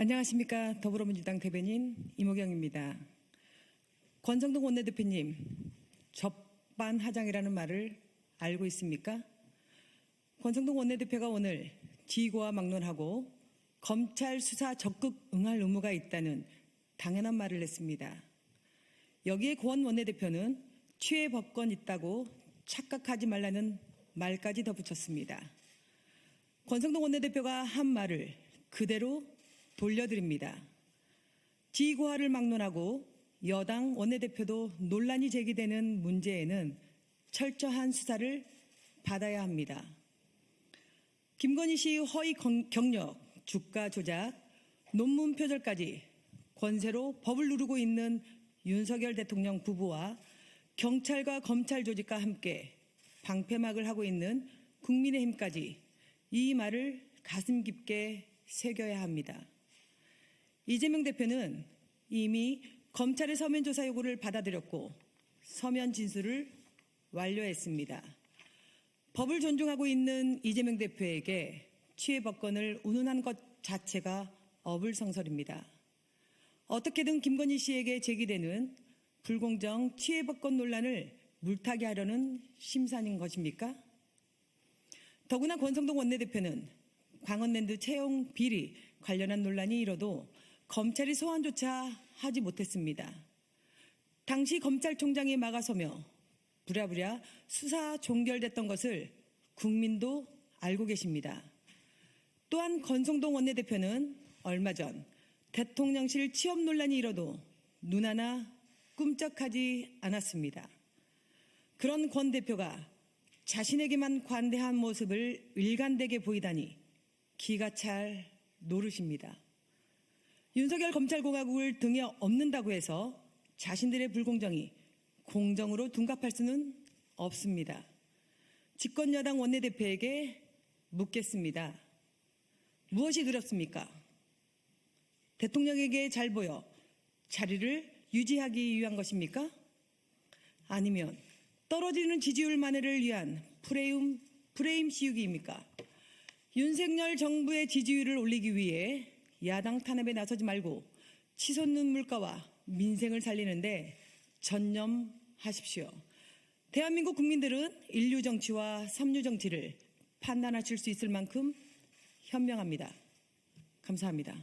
안녕하십니까. 더불어민주당 대변인 이모경입니다. 권성동 원내대표님, 접반하장이라는 말을 알고 있습니까? 권성동 원내대표가 오늘 지휘고와 막론하고 검찰 수사 적극 응할 의무가 있다는 당연한 말을 했습니다. 여기에 권 원내대표는 취해 법권 있다고 착각하지 말라는 말까지 덧붙였습니다. 권성동 원내대표가 한 말을 그대로 돌려드립니다. 지고화를 막론하고 여당 원내대표도 논란이 제기되는 문제에는 철저한 수사를 받아야 합니다. 김건희 씨 허위 건- 경력, 주가 조작, 논문 표절까지 권세로 법을 누르고 있는 윤석열 대통령 부부와 경찰과 검찰 조직과 함께 방패막을 하고 있는 국민의힘까지 이 말을 가슴 깊게 새겨야 합니다. 이재명 대표는 이미 검찰의 서면 조사 요구를 받아들였고 서면 진술을 완료했습니다. 법을 존중하고 있는 이재명 대표에게 취해 법권을 운운한 것 자체가 어불성설입니다. 어떻게든 김건희 씨에게 제기되는 불공정 취해 법권 논란을 물타기 하려는 심산인 것입니까? 더구나 권성동 원내대표는 광원랜드 채용 비리 관련한 논란이 일어도 검찰이 소환조차 하지 못했습니다. 당시 검찰총장이 막아서며 부랴부랴 수사 종결됐던 것을 국민도 알고 계십니다. 또한 권성동 원내대표는 얼마 전 대통령실 취업 논란이 일어도 눈 하나 꿈쩍하지 않았습니다. 그런 권 대표가 자신에게만 관대한 모습을 일관되게 보이다니 기가 찰 노릇입니다. 윤석열 검찰공화국을 등에 업는다고 해서 자신들의 불공정이 공정으로 둔갑할 수는 없습니다. 집권여당 원내대표에게 묻겠습니다. 무엇이 두렵습니까? 대통령에게 잘 보여 자리를 유지하기 위한 것입니까? 아니면 떨어지는 지지율 만회를 위한 프레임, 프레임 씌우기입니까? 윤석열 정부의 지지율을 올리기 위해 야당 탄압에 나서지 말고 치솟는 물가와 민생을 살리는데 전념하십시오. 대한민국 국민들은 인류 정치와 섬유 정치를 판단하실 수 있을 만큼 현명합니다. 감사합니다.